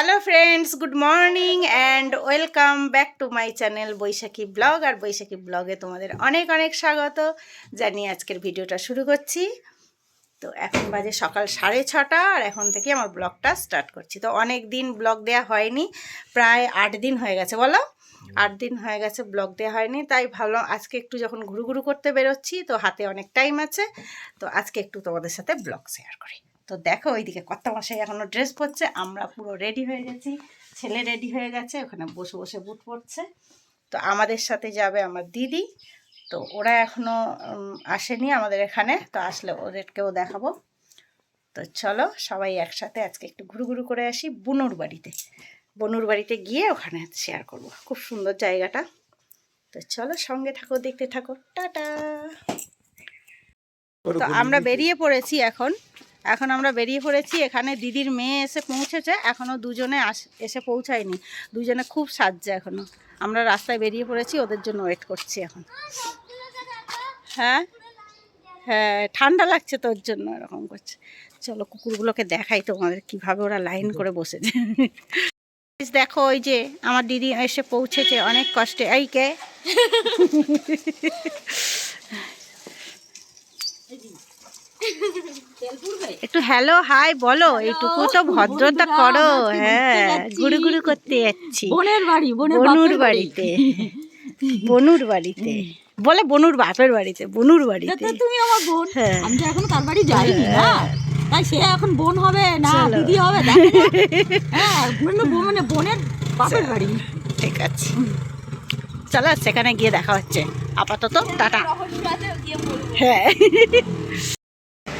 Hello friends good morning and welcome back to my channel Baishakhi blog আর বৈশাখী ব্লগে তোমাদের অনেক অনেক স্বাগত জানিয়ে আজকের ভিডিওটা শুরু করছি। তো এখন বাজে সকাল সাড়ে ছটা আর এখন থেকে আমার ব্লগটা স্টার্ট করছি। তো অনেক দিন ব্লগ দেওয়া হয়নি, প্রায় আট দিন হয়ে গেছে, বলো? আট দিন হয়ে গেছে ব্লগ দেওয়া হয়নি, তাই ভাবলাম আজকে একটু যখন ঘুরু ঘুরু করতে বেরোচ্ছি, তো হাতে অনেক টাইম আছে, তো আজকে একটু তোমাদের সাথে ব্লগ শেয়ার করি। তো দেখো ওইদিকে কত মশাই এখনও ড্রেস পরছে আমরা পুরো রেডি হয়ে গেছি। ছেলে রেডি হয়ে গেছে ওখানে বসে বসে বুট পড়ছে। তো আমাদের সাথে যাবে আমার দিদি। তো ওরা এখনও আসেনি আমাদের এখানে তো আসলে ওদেরকেও দেখাবো। তো চলো সবাই একসাথে আজকে একটু ঘুরু ঘুরু করে আসি বনুর বাড়িতে। বনুর বাড়িতে গিয়ে ওখানে শেয়ার করব। খুব সুন্দর জায়গাটা। তো চলো সঙ্গে থাকো দেখতে থাকো। টাটা। তো আমরা বেরিয়ে পড়েছি এখন। এখন আমরা বেরিয়ে পড়েছি। এখানে দিদির মেয়ে এসে পৌঁছেছে। এখনও দুজনে আস, এসে পৌঁছায়নি। দুজনে খুব সাজছে এখনও আমরা রাস্তায় বেরিয়ে পড়েছি, ওদের জন্য ওয়েট করছি এখন। হ্যাঁ? হ্যাঁ ঠান্ডা লাগছে তোর জন্য, এরকম করছে। চলো কুকুরগুলোকে দেখাই তোমাদের কীভাবে ওরা লাইন করে বসেছে। দেখো ওই যে আমার দিদি এসে পৌঁছেছে, অনেক কষ্টে। এই কে? একটু হ্যালো হাই বলো এইটুকু তো ভদ্রতা করো হ্যাঁ গুরু গুরু করতে যাচ্ছি। বোনের বাড়ি বোনের বাড়িতে বনুর বাড়িতে। বলে বনুর বাপের বাড়িতে বনুর বাড়িতে। তুমি আমার বোন হ্যাঁ। আমি তো এখনও তার বাড়ি যাইনি না। তাই সে এখন বোন হবে না। দিদি হবে হ্যাঁ মানে বোনের বাপের বাড়ি। ঠিক আছে। চলো সেখানে গিয়ে দেখা হচ্ছে। আপাতত টাটা। হ্যাঁ।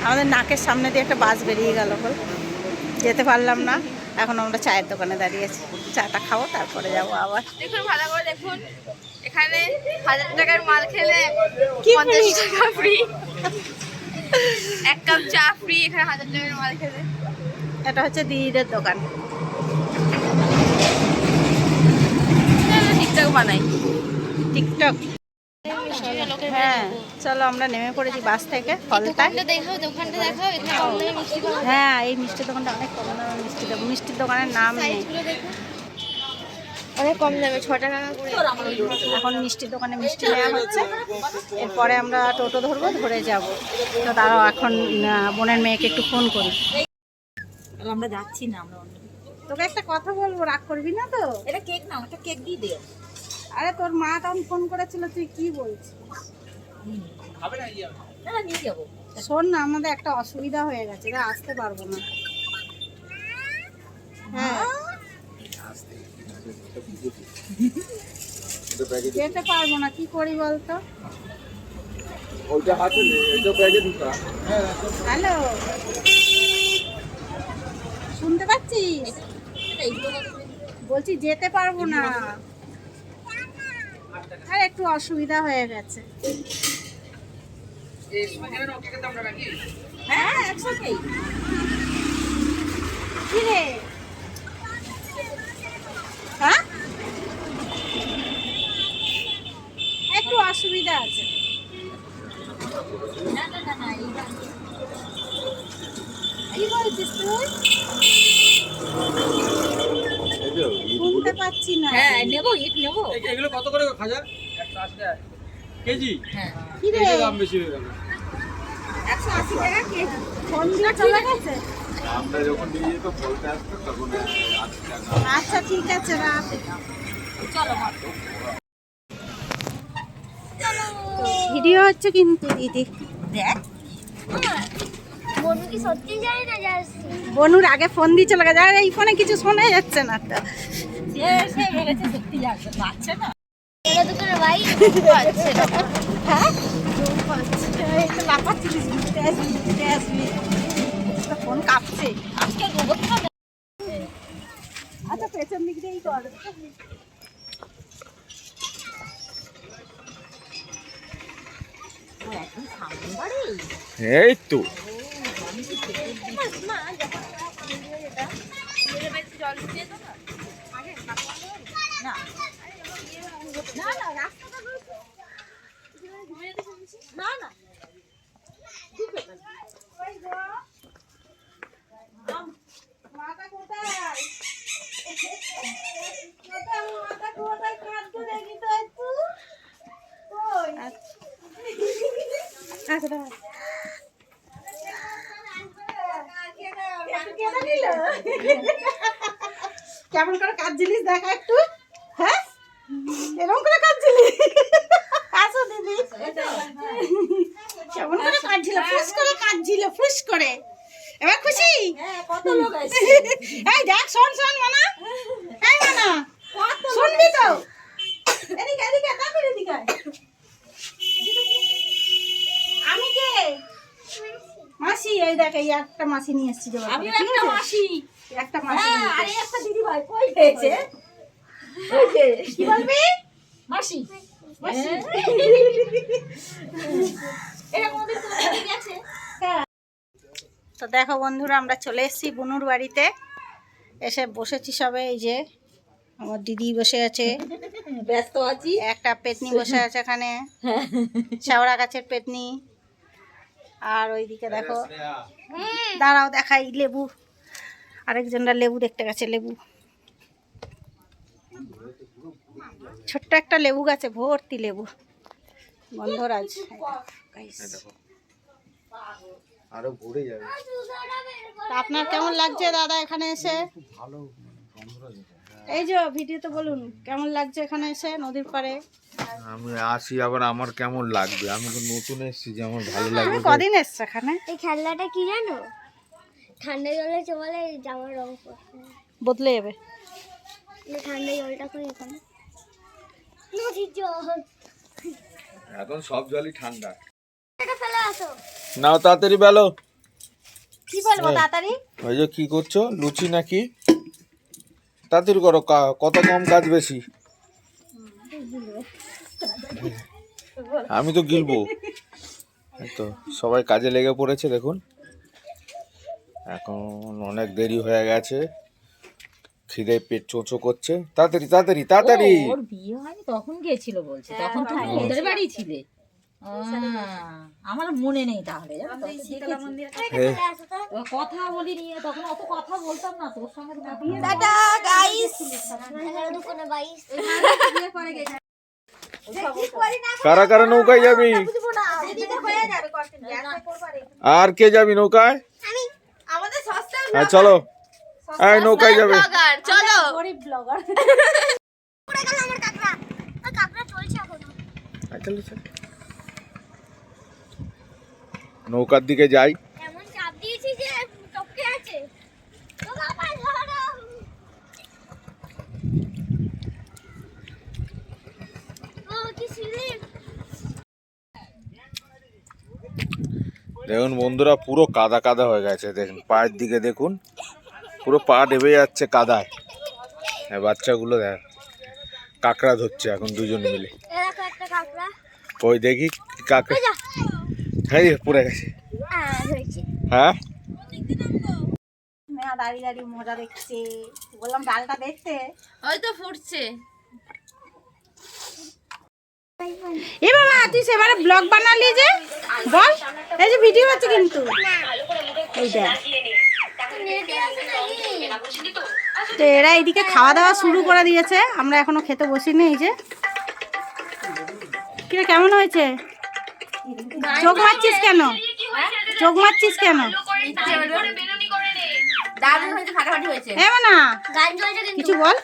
আমাদের নাকের সামনে দিয়ে একটা বাস বেরিয়ে গেল বল। যেতে পারলাম না। এখন আমরা চায়ের দোকানে দাঁড়িয়েছি চাটা খাব তারপরে যাব আবার। দেখুন ভালো করে দেখুন। এখানে হাজার টাকার মাল খেলে কি পঞ্চাশ? টাকা ফ্রি এক কাপ চা ফ্রি এখানে হাজার টাকার মাল খেলে। এটা হচ্ছে দিদিদের দোকান। টিকটক বানাই। টিকটক হ্যাঁ চলো আমরা নেমে পড়েছি বাস থেকে ফলতায় দেখাও দোকানটা দেখাও এখানে মিষ্টি হ্যাঁ এই মিষ্টির দোকানটা অনেক কম দামে মিষ্টি দেবো। মিষ্টির দোকানের নাম নেই। অনেক কম দামে ছ টাকা করে। এখন মিষ্টির দোকানে মিষ্টি নেওয়া হচ্ছে। এরপরে আমরা টোটো ধরবো ধরে যাব। তো তারাও এখন বোনের মেয়েকে একটু ফোন করি। আমরা যাচ্ছি না আমরা তোকে একটা কথা বলব রাগ করবি না তো? এটা কেক না একটা কেক দিয়ে দে। আরে তোর মা তখন ফোন করেছিল তুই কি বলছিস? শোন না, আমাদের একটা অসুবিধা হয়ে গেছে আসতে পারব না। হ্যাঁ। যেতে পারব না, কি করি বলতো? হ্যালো। শুনতে পাচ্ছিস? বলছি যেতে পারব না। আর একটু অসুবিধা হয়ে গেছে। হ্যাঁ একসাথেই হ্যাঁ? একটু অসুবিধা আছে। কি বলছিস তুই? পাচ্ছি না। হ্যাঁ নেব ইট নেব। এগুলো কত করে খাজা কেজি? হ্যাঁ। কি রে? দাম বেশি হয়ে গেল। একশো আশি টাকা কেজি। ফোন দিয়ে চলে গেছে? আমরা যখন নিয়ে যেত বলতে আসতো তখন আচ্ছা ঠিক আছে রাখ। চলো ভিডিও হচ্ছে কিন্তু দিদি। দেখ। বনু কি সত্যি যায় না যাচ্ছি বনুর আগে ফোন দিয়ে চলে গেছে আর এই ফোনে কিছু শোনা যাচ্ছে না তো। হ্যাঁ? ফোন কাঁপছে। আজকে আচ্ছা পেছন দিক দিয়েই কর। এই তো জল দিয়ে তো না না না না রাস্তাটা রয়েছে না না মাথা কোথায় আছে দাঁড়া কেটে নিল। কেমন করে কাজ জিনিস দেখা একটু? হ্যাঁ? এরকম করে কাজ জিনিস আসো দিদি। কেমন করে কাটছিল ফুস করে কাটছিল ফুস করে। এবার খুশি? হ্যাঁ কত লোক আছে। এই দেখ শোন শোন মানা এই মানা শুনবি তো এদিকে এদিকে তারপর এদিকে আয়। আমি কে মাসি এই দেখ এই একটা মাসি নিয়ে এসেছি জোগাড় আমি একটা? মাসি। একটা মাসি হ্যাঁ আরে একটা দিদি ভাই কই পেয়েছে ওই যে কি বলবি? মাসি। মাসি। কোনদিন তোমার সাথে গেছে। তো দেখো বন্ধুরা আমরা চলে এসেছি বুনুর বাড়িতে। এসে বসেছি সবে এই যে আমার দিদি বসে আছে। ব্যস্ত আছি। একটা পেতনি বসে আছে এখানে। শেওড়া গাছের পেতনি। আর ওইদিকে দেখো। দাঁড়াও দেখাই লেবু। আরেকজনরা লেবু দেখতে গেছে লেবু। ছোট্ট একটা লেবু গাছে ভর্তি লেবু। গন্ধরাজ। Guys, আরও ঘুরে যাবে। তা আপনার কেমন লাগছে দাদা এখানে এসে? ভালো এই যে ভিডিওতে বলুন কেমন লাগছে এখানে এসে নদীর পাড়ে? আমি আসি আবার আমার কেমন লাগবে? আমি তো নতুন এসেছি যে আমার ভালো লাগবে। তুমি কদিন এসছো এখানে? এই খেলনাটা কি জানো? ঠান্ডা জলে চলে জামার রং বদলে যাবে। এই ঠান্ডা জলটা করে এখানে? নদীর জল। এখন সব জলই ঠান্ডা। এটা ফেলে আসো। নাও তাড়াতাড়ি বেলো। কি বলব তাড়াতাড়ি? ওই যে কি করছ? লুচি নাকি? তাড়াতাড়ি করো কত কম কাজ বেশি? আমি তো গিলবো। তো সবাই কাজে লেগে পড়েছে দেখুন। এখন অনেক দেরি হয়ে গেছে। খিদে পেট চোচো করছে। তাড়াতাড়ি তাড়াতাড়ি তাড়াতাড়ি। ওর বিয়ে হয়নি তখন গিয়েছিল বলছে। তখন তুমি ওদের বাড়ি ছিলে। আমার মনে নেই তাহলে জানো তো, দেখেছি। হে, আসো তো ও কথা বলিনি তখন অত কথা বলতাম না তোর সঙ্গে টাটা গাইস দুপুরে বাইশ। কারা কারা নৌকায় যাবি? আর কে যাবি নৌকায়? হ্যাঁ চলো। এই নৌকায় যাবে। ব্লগার চলো গরিব ব্লগার পড়ে গেল আমার কাকড়া আর কাকড়া চলছে এখনও হ্যাঁ, চলো, চলো। নৌকার দিকে যাই এমন চাপ দিয়েছি যে টপকে আছে তো বাবা ধরো ও কি সিঁড়ি দেখুন বন্ধুরা পুরো কাদা কাদা হয়ে গেছে দেখুন পায়ের দিকে দেখুন পুরো পা ডেবে যাচ্ছে কাদায়। হ্যাঁ বাচ্চাগুলো দেখ কাঁকড়া ধরছে এখন দুজন মিলে। এরকম একটা কাকড়া ওই দেখি কাঁকড়া। হ্যাঁ পড়ে গেছে। হ্যাঁ দাঁড়িয়ে দাঁড়িয়ে মজা দেখছে। বললাম ডালটা দেখতে। হয়তো ফুটছে। এ বাবা তুই সেবারে ব্লগ বানালি যে? বল এই যে ভিডিও আছে কিন্তু। তো এরা এদিকে খাওয়া দাওয়া শুরু করে দিয়েছে। আমরা এখনও খেতে বসিনি এই যে। কিরে কেমন হয়েছে? চোখ মারছিস কেন? চোখ মারছিস কেন? না। কিছু বল।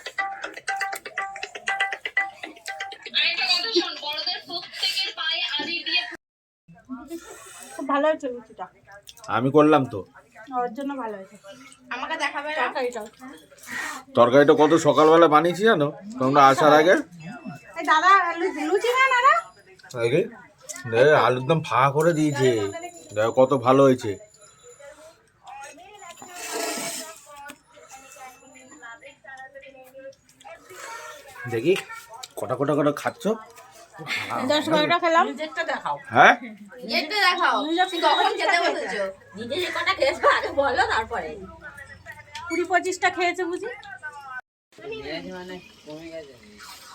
খুব ভালো হয়েছে লুচিটা আমি করলাম তো। ওর জন্য ভালো হয়েছে। আমাকে দেখাবে তরকারিটা কত সকালবেলা বানিয়েছি জানো? তোমরা আসার আগে? দাদা লুচি না আলুর দম ফাঁকা করে দিয়েছে। দেখো কত ভালো হয়েছে। দেখি কটা কটা করে খাচ্ছ? দশ বারোটা খেলাম। নিজেরটা দেখাও। হ্যাঁ? দেখাও। কখন খেতে বসেছো? নিজে কটা খেয়েছো আগে বলো তারপরে। কুড়ি পঁচিশটা খেয়েছে বুঝি?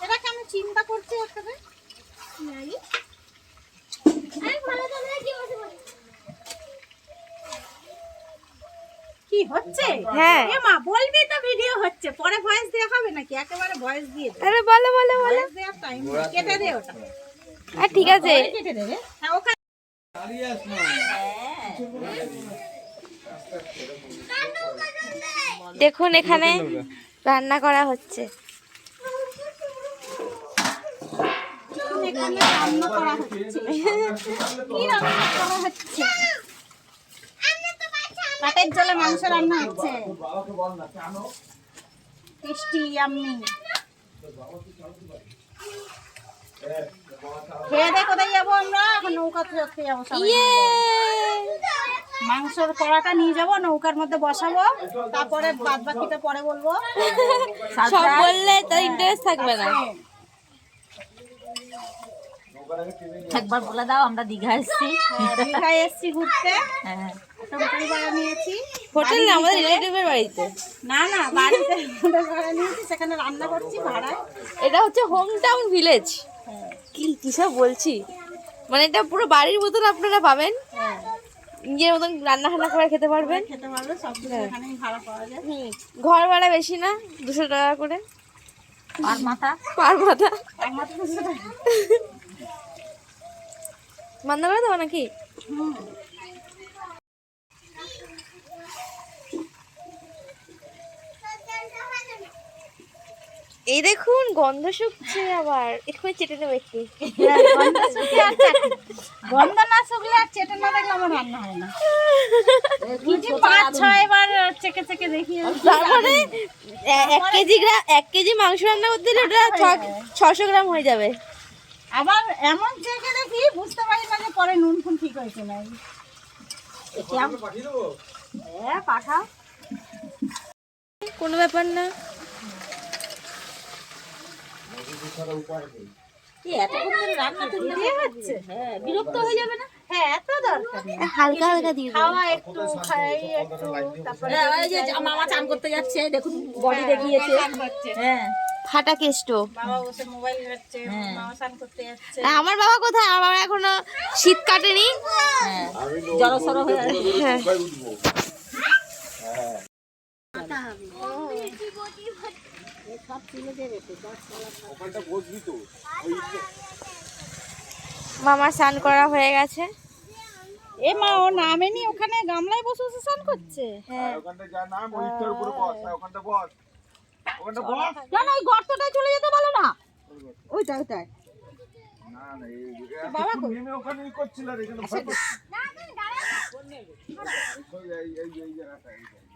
এরা কেন চিন্তা করছে ওর সাথে? ভালো কি বলি হচ্ছে? হ্যাঁ। এ মা বলবি তো ভিডিও হচ্ছে। পরে ভয়েস দেওয়া হবে নাকি? একেবারে ভয়েস দিয়ে দে। আরে বলো বলো দেওয়ার টাইম কেটে দে ওটা। ঠিক আছে। হ্যাঁ ওখানে। দেখুন এখানে রান্না করা হচ্ছে। এখানে রান্না করা হচ্ছে। কি রান্না করা হচ্ছে? কাঠের জলে মাংস রান্না হচ্ছে। টেস্টি ইয়াম্মি খেয়ে দে কোথায় যাব আমরা? এখন নৌকা চড়তে যাব ইয়ে! মাংসর কড়াটা নিয়ে যাব নৌকার মধ্যে বসাবো। তারপরে বাদ বাকিটা পরে বলব। সব বললে তার ইন্টারেস্ট থাকবে না। একবার বলে দাও আমরা দীঘা এসেছি। দীঘায় এসছি ঘুরতে। হ্যাঁ। একটা হোটেল ভাড়া নিয়েছি। হোটেল না আমাদের রিলেটিভের বাড়িতে। না না বাড়িতে হোটেল ভাড়া নিয়েছি সেখানে রান্না করছি ভাড়ায়। এটা হচ্ছে হোম টাউন ভিলেজ কি কিসব বলছি? মানে এটা পুরো বাড়ির মতন আপনারা পাবেন। নিজের মতন রান্না ফান্না করে খেতে পারবেন। খেতে পারবে সব কিছু এখানেই ভাড়া পাওয়া যায়। ঘর ভাড়া বেশি না দুশো টাকা করে। আর মাথা? পার মাথা। মাত্র দুশো টাকা। বন্ধ করে দেবো নাকি এই দেখুন গন্ধ শুকছে আবার। এক্ষুনি চেটে নেব একটু। হ্যাঁ, গন্ধ শুকলে আর গন্ধ না শুকলে আর চেটে না দেখলে আমার রান্না হয় না। পাঁচ ছয় বার চেকে চেকে দেখি। তারপরে এক কেজি গ্রাম এক কেজি মাংস রান্না করতে দিলে ওটা ছশো গ্রাম হয়ে যাবে। আবার এমন চেকে দেখি বুঝতে পারি না যে পরে নুন ফুন ঠিক হয়েছে না। হ্যাঁ পাঠাও। কোনো ব্যাপার না কি এতক্ষণ ধরে রান্না করলে দিয়ে হচ্ছে হ্যাঁ বিরক্ত হয়ে যাবে না হ্যাঁ এত দরকার নেই। হালকা হালকা দিয়ে দেবো। খাওয়া একটু খাই একটু তারপরে হ্যাঁ, ওই যে মামা চান করতে যাচ্ছে দেখুন বডি দেখিয়েছে। হ্যাঁ। ফাটা কেষ্ট। বাবা বসে মোবাইল ঘাটছে মামা স্নান করতে যাচ্ছে। আমার বাবা কোথায়? আমার বাবা এখনও শীত কাটেনি। হ্যাঁ জড়সড় হয়ে। মামার স্নান করা হয়ে গেছে। এ মা ও নামেনি ওখানে? গামলায় বসে বসে স্নান করছে? হ্যাঁ। ওখানটা যা নাম ওইটার উপরে বস হ্যাঁ, ওখানটা বস। ওখানটা বস। না না ওই গর্তটায় চলে যেতে বলো না। ওইটা ওইটাই না না এই বাবা নেমে ওখানে ই করছিল আর এখানে ভয় করছিল। এই এই এই জায়গাটা এই জায়গাটা।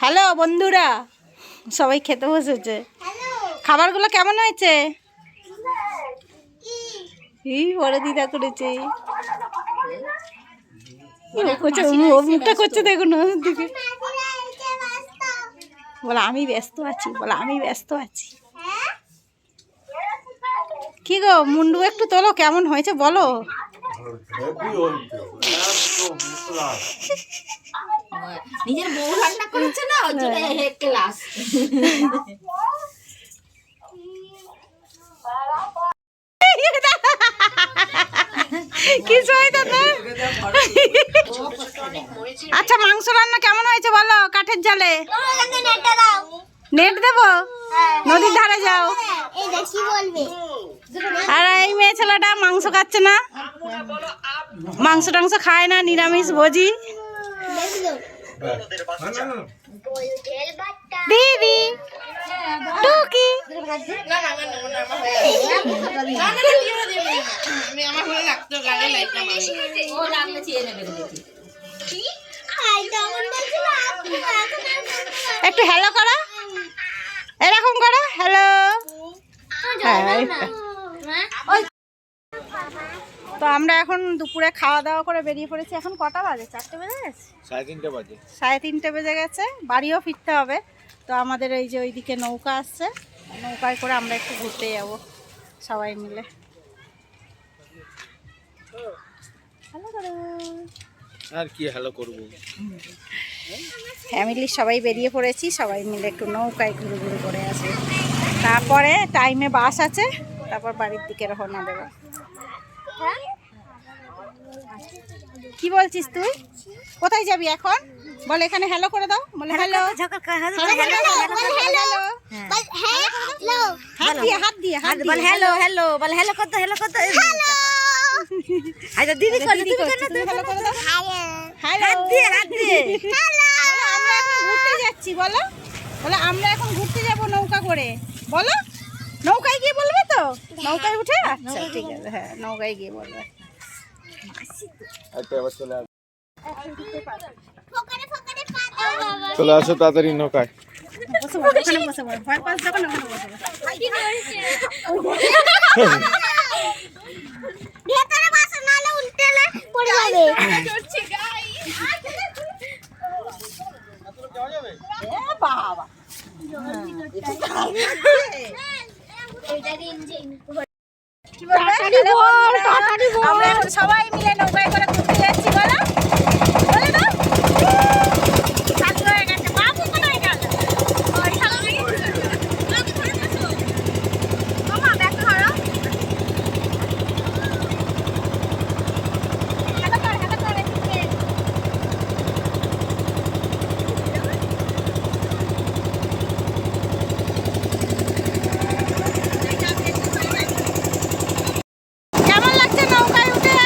হ্যালো বন্ধুরা, সবাই খেতে বসেছে। খাবারগুলো কেমন হয়েছে? বড় দিদা করেছে। মুখটা করছে দেখুন দিকে। বলে, আমি ব্যস্ত আছি, বলে, আমি ব্যস্ত আছি। কি গো মুন্ডু একটু তোলো কেমন হয়েছে বলো? নিজের বউ রান্না করেছে না ওর জন্য ক্লাস কিছু হয়তো না আচ্ছা মাংস রান্না কেমন হয়েছে বলো কাঠের জালে? নেট দেবো? নদীর ধারে যাও। বলবে? আর এই মেয়ে ছেলেটা মাংস খাচ্ছে না। মাংস টাংস খায় না, নিরামিষ ভোজি দিদি, টুকি। একটু হ্যালো করো। এরকম করো হ্যালো হ্যাঁ তো আমরা এখন দুপুরে খাওয়া দাওয়া করে বেরিয়ে পড়েছি। এখন কটা বাজে? চারটে বেজে গেছে? সাড়ে তিনটে বাজে। সাড়ে তিনটে বেজে গেছে। বাড়িও ফিরতে হবে। তো আমাদের এই যে ওইদিকে নৌকা আসছে। নৌকায় করে আমরা একটু ঘুরতে যাব সবাই মিলে। আর কি হ্যালো করব? ফ্যামিলির সবাই বেরিয়ে পড়েছি। সবাই মিলে একটু নৌকায় ঘুরে ঘুরে করে আছে তারপরে টাইমে বাস আছে। তারপর বাড়ির দিকে রওনা দেবো। কি বলছিস তুই? কোথায় যাবি এখন? বল এখানে হ্যালো করে দাও। বলে হ্যালো হ্যালো হ্যালো হাত দিয়ে হাত দিয়ে হাত দিয়ে। হ্যালো হ্যালো বল হ্যালো কত হ্যালো কত আচ্ছা দিদি করে দিদি তুমি হ্যালো করে দাও। হ্যালো হাত দিয়ে হাত দিয়ে। বলো, আমরা এখন ঘুরতে যাচ্ছি বলো। বলো আমরা এখন ঘুরতে যাব নৌকা করে। বলো নৌকায় গিয়ে বলবে তো? নৌকায় উঠে? আচ্ছা ঠিক আছে হ্যাঁ নৌকায় গিয়ে বলবে। আচ্ছা এবার চলে আসো। ফোকারে ফোকারে পা চলে আসো তাড়াতাড়ি নৌকায়। বসে আমরা এখন সবাই মিলে নৌকায় করে ঘুরতে যাচ্ছি বলো বলে দাও চালু হয়ে গেছে বাবু কোথায় গেল ওই সামনে বাবু ধরে বসো মামা ব্যাক ধরো হাঁটা কর হাঁটা কর একটু কেমন লাগছে নৌকায় উঠে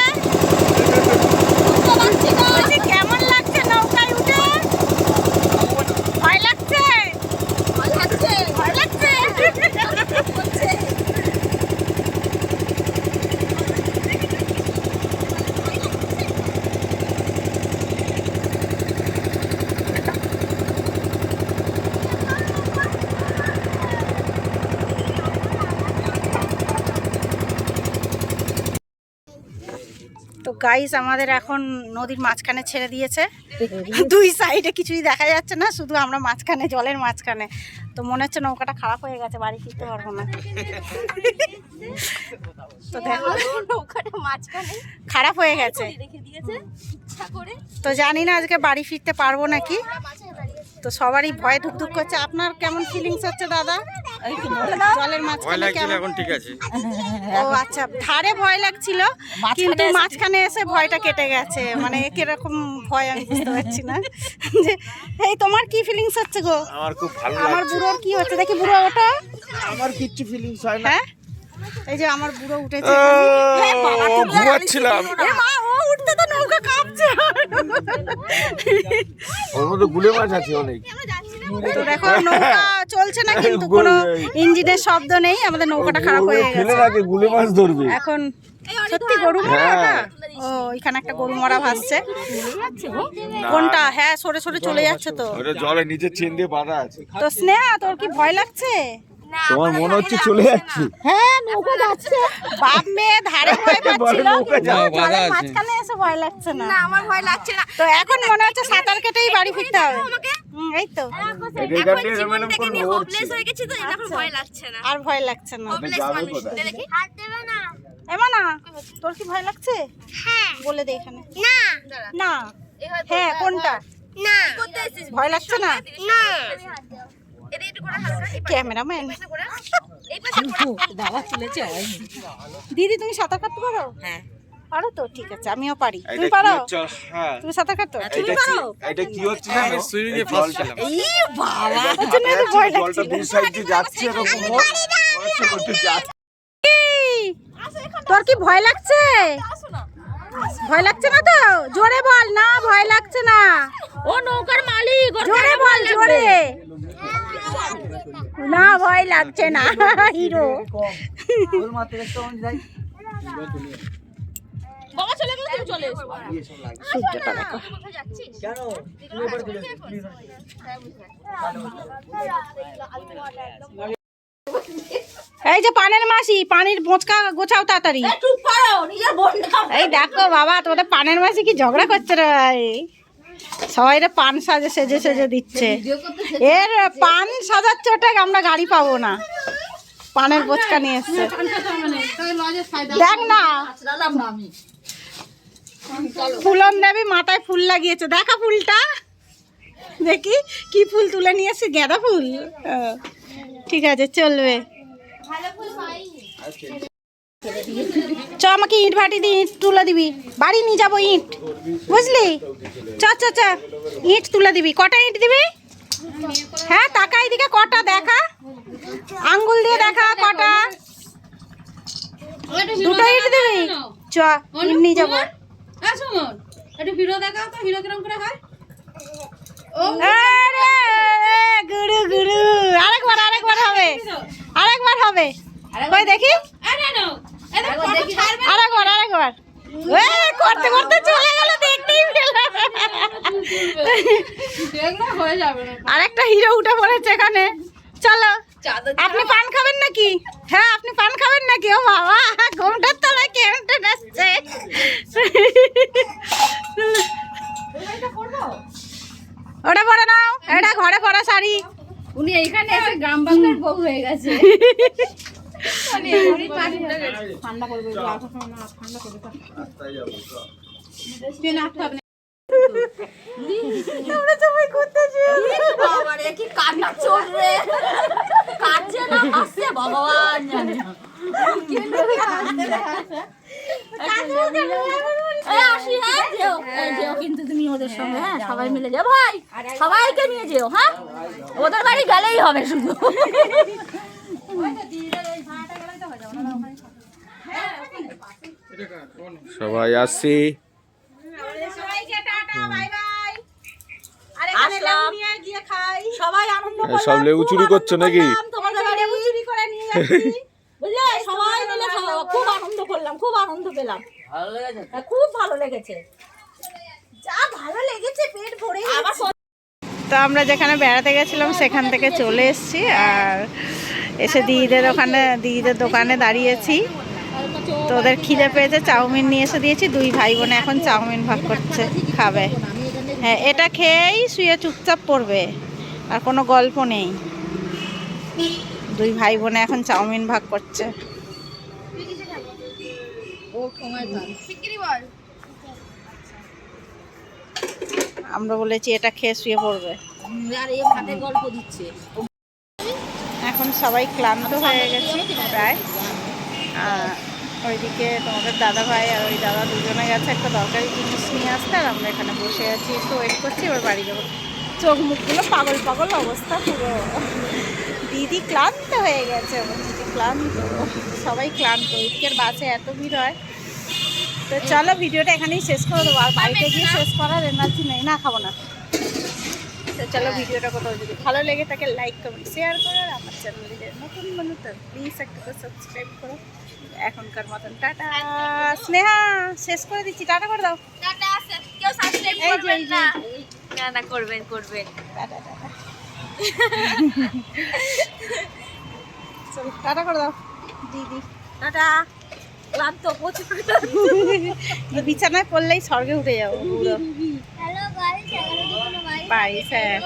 বলছি, কেমন লাগছে নৌকায় উঠে ভয় লাগছে ভয় লাগছে ভয় লাগছে তো গাইস আমাদের এখন নদীর মাঝখানে ছেড়ে দিয়েছে। দুই সাইডে কিছুই দেখা যাচ্ছে না শুধু আমরা মাঝখানে জলের মাঝখানে। তো মনে হচ্ছে নৌকাটা খারাপ হয়ে গেছে বাড়ি ফিরতে পারব না। তো দেখো নৌকাটা মাঝখানে। খারাপ হয়ে গেছে। তো জানি না আজকে বাড়ি ফিরতে পারব নাকি। তো সবারই ভয় ধুকধুক করছে। আপনার কেমন ফিলিংস হচ্ছে দাদা? জলের মাঝখানে কেমন? এখন ঠিক আছে। ও আচ্ছা ধারে ভয় লাগছিল কিন্তু মাঝখানে এসে ভয়টা কেটে গেছে। মানে কীরকম ভয় আমি বুঝতে পারছি না। যে এই তোমার কি ফিলিংস হচ্ছে গো? আমার খুব ভালো আমার বুড়োর কি হচ্ছে? দেখি বুড়ো ওটা। আমার কিচ্ছু ফিলিংস হয় না। হ্যাঁ? এই যে আমার বুড়ো উঠেছে। ঘুমাচ্ছিলাম। এ মা, ও উঠতে তো নৌকা কাঁপছে। ওর মধ্যে গুলে মাছ আছে অনেক। তো দেখো নৌকা চলছে না কিন্তু কোনো ইঞ্জিনের শব্দ নেই আমাদের নৌকাটা খারাপ হয়ে ফেলে গেছে। রাখে গুলে মাছ ধরবে। এখন সত্যি গরু মরা হ্যাঁ। ও এখানে একটা গরু মরা ভাসছে। কোনটা? হ্যাঁ সরে সরে চলে যাচ্ছে তো। জলে নিচে চেন দিয়ে বাঁধা আছে। তো স্নেহা তোর কি ভয় লাগছে? তোমার মনে হচ্ছে চলে যাচ্ছে। হ্যাঁ নৌকা যাচ্ছে। বাপ মেয়ে ধারে ভয় পাচ্ছিল। মাঝখানে এসে ভয় লাগছে না। আমার ভয় লাগছে না। তো এখন মনে হচ্ছে সাঁতার কেটেই বাড়ি ফিরতে হবে। এই তো। এখান দিয়ে এরম এরম হোপলেস হয়ে গেছি তো এখন ভয় লাগছে না। আর ভয় লাগছে না। যাবে কোথায়? দেখি। হাত দেবে না। এমা না তোর কি ভয় লাগছে? হ্যাঁ। বলে দে এখানে। না। না। হ্যাঁ কোনটা? না। ভয় লাগছে না? না। এদিকে একটু করে হালকা এই ক্যামেরাম্যান। দাবা তুলেছে দিদি তুমি সাঁতার কাটতে পারো? হ্যাঁ। পারো তো ঠিক আছে আমিও পারি। তুমি পারো? হ্যাঁ। তুমি সাঁতার কাটো? এটা কি- এটা কি হচ্ছে জানো? সুইমিং এ এই বাবা তো ভয় যাচ্ছে, দুই সাইড দিয়ে যাচ্ছে এরকম হচ্ছে ওটা যাচ্ছে। তোর কি ভয় লাগছে? ভয় লাগছে না তো? জোরে বল না ভয় লাগছে না। ও নৌকার মালিক জোরে বল জোরে। না ভয় লাগছে না হিরো। বাবা চলে গেলে তুমি চলে এসো। সূর্যটা দেখো। এই যে পানের মাসি পানির বোঁচকা গোছাও তাড়াতাড়ি। এই দেখো বাবা তোদের পানের মাসি কি ঝগড়া করছে রে ভাই সবাই রে পান সাজে সেজে সেজে দিচ্ছে। এর পান সাজাচ্ছে ওটা আমরা গাড়ি পাবো না। পানের বোচকা নিয়ে এসছে। দেখ না। ফুলন দেবী মাথায় ফুল লাগিয়েছে। দেখা ফুলটা। দেখি কি ফুল তুলে নিয়ে এসছি। গাঁদা ফুল? ও, ঠিক আছে চলবে। ভালো ফুল হয়নি চ আমাকে ইট ভাটি দিয়ে ইট তুলে দিবি। বাড়ি নিয়ে যাব ইট। বুঝলি? চ চ চ। ইট তুলে দিবি। কটা ইট দিবি? হ্যাঁ টাকা এদিকে কটা দেখা? আঙ্গুল দিয়ে দেখা কটা? দুটো ইট দিবি? চ ইট নিয়ে যাব। একটু হিরো দেখাও তো হিরো কিরম করে হয়? আরে, গুরু গুরু আরেকবার আরেকবার হবে। আরেকবার হবে। কই দেখি আরেকবার আরেকবার এ, করতে করতে চলে গেল দেখতেই হয়ে আরেকটা হিরো উঠে পড়েছে এখানে। চলো আপনি পান খাবেন নাকি? হ্যাঁ আপনি পান খাবেন নাকি? ও বাবা ঘুমটার তলায় কেমনটা নাচছে? ওটা পরে নাও এটা ঘরে পরা শাড়ি। উনি এইখানে গ্রাম বাংলার বউ হয়ে গেছে। ঠান্ডা করবে ঠান্ডা করবে আমরা সবাই কি কান্না না হাসছে ভগবান জানে। হ্যাঁ সঙ্গে হ্যাঁ সবাই মিলে যাও ভাই। সবাইকে নিয়ে যেও হ্যাঁ? ওদের বাড়ি গেলেই হবে শুধু সবাই আসছি সবাইকে টাটা বাই বাই আরে এখানে আসলাম। লেবু নিয়ে গিয়ে খাই সবাই আনন্দ এই সব লেবু চুরি করছ নাকি? তোমাদের বাড়ি লেবু চুরি করে নিয়ে যাচ্ছি। বুঝলে? সবাই মিলে খাওয়া খুব আনন্দ করলাম খুব আনন্দ পেলাম। হ্যাঁ, খুব ভালো লেগেছে। যা ভালো লেগেছে পেট ভরে তো আমরা যেখানে বেড়াতে গেছিলাম সেখান থেকে চলে এসেছি। আর এসে দিদিদের ওখানে দিদিদের দোকানে দাঁড়িয়েছি। তো ওদের খিদে পেয়েছে, চাউমিন নিয়ে এসে দিয়েছি, দুই ভাই বোনে এখন চাউমিন ভাগ করছে, খাবে। হ্যাঁ এটা খেয়েই শুয়ে চুপচাপ পড়বে, আর কোনো গল্প নেই। দুই ভাই বোনে এখন চাউমিন ভাগ করছে। আমরা বলেছি, এটা খেয়ে শুয়ে পড়বে। এখন সবাই ক্লান্ত হয়ে গেছে, প্রায়। ওইদিকে তোমাদের দাদা ভাই আর ওই দাদা দুজনে গেছে একটা দরকারি জিনিস নিয়ে আসতে আর আমরা এখানে বসে আছি একটু ওয়েট করছি এবার বাড়ি যাব। চোখ মুখগুলো পাগল পাগল অবস্থা পুরো দিদি ক্লান্ত হয়ে গেছে দিদি ক্লান্ত সবাই ক্লান্ত ওইদিকের বাসে এত ভিড় হয়। তো চলো ভিডিওটা এখানেই শেষ করে দেবো আর বাড়িতে গিয়ে শেষ করার এনার্জি নেই না খাব না। তো চলো ভিডিওটা কোথাও যদি ভালো লেগে থাকে লাইক কমেন্ট শেয়ার করো আর আমার চ্যানেলে নতুন মানুষ তো প্লিজ একটা সাবস্ক্রাইব করো। এখনকার মতন। টাটা। স্নেহা শেষ করে দিচ্ছি। টাটা করে দাও। না। না করবেন করবেন। Tata tata. চলো টাটা করে দাও। দিদি। টাটা। ক্লান্ত প্রচুর বিছানায় পড়লেই স্বর্গে উঠে যাব পুরো। বাড়ি হ্যাঁ।